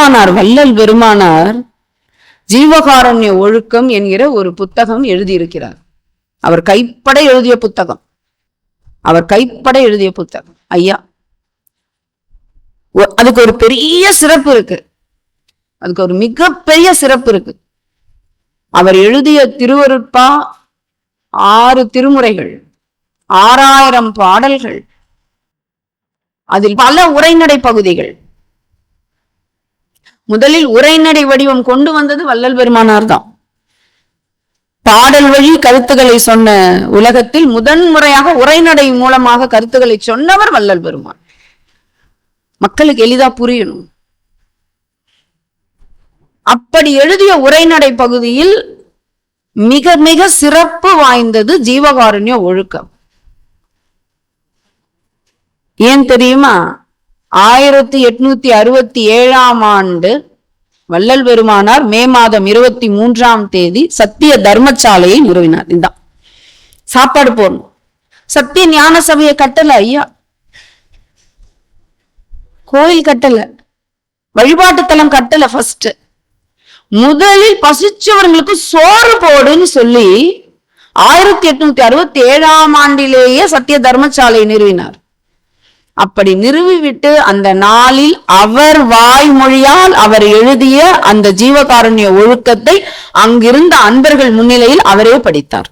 பெருமானார் வள்ளல் பெருமானார் ஜீவகாரண்ய ஒழுக்கம் என்கிற ஒரு புத்தகம் எழுதியிருக்கிறார். அவர் கைப்பட எழுதிய புத்தகம். அவர் கைப்பட எழுதிய புத்தகம். ஐயா அதுக்கு ஒரு பெரிய சிறப்பு இருக்கு. அதுக்கு ஒரு மிகப்பெரிய சிறப்பு இருக்கு. அவர் எழுதிய திருவருட்பா ஆறு திருமுறைகள் ஆறாயிரம் பாடல்கள் அதில் பல உரைநடை பகுதிகள் முதலில் உரைநடை வடிவம் கொண்டு வந்தது வள்ளல் பெருமானார் தான். பாடல் வழி கருத்துக்களை சொன்ன உலகத்தில் முதன்முறையாக உரைநடை மூலமாக கருத்துக்களை சொன்னவர் வள்ளல் பெருமான். மக்களுக்கு எளிதா புரியணும். அப்படி எழுதிய உரைநடை பகுதியில் மிக மிக சிறப்பு வாய்ந்தது ஜீவகாருண்ய ஒழுக்கம். ஏன் தெரியுமா? ஆயிரத்தி எட்நூத்தி அறுபத்தி ஏழாம் ஆண்டு வள்ளல் பெருமானார் மே மாதம் இருபத்தி மூன்றாம் தேதி சத்திய தர்மசாலையை நிறுவினார் இதுதான் சாப்பாடு போடணும். சத்திய ஞான சபையை கட்டல ஐயா. கோயில் கட்டல. வழிபாட்டு தலம் கட்டல ஃபர்ஸ்ட் முதலில் பசிச்சவர்களுக்கு சோறு போடுன்னு சொல்லி ஆயிரத்தி எட்நூத்தி அறுபத்தி ஏழாம் ஆண்டிலேயே சத்திய தர்மசாலையை நிறுவினார். அப்படி நிறுவிவிட்டு அந்த நாளில் அவர் வாய்மொழியால் அவர் எழுதிய அந்த ஜீவகாருண்ய ஒழுக்கத்தை அங்கிருந்த அன்பர்கள் முன்னிலையில் அவரே படித்தார்.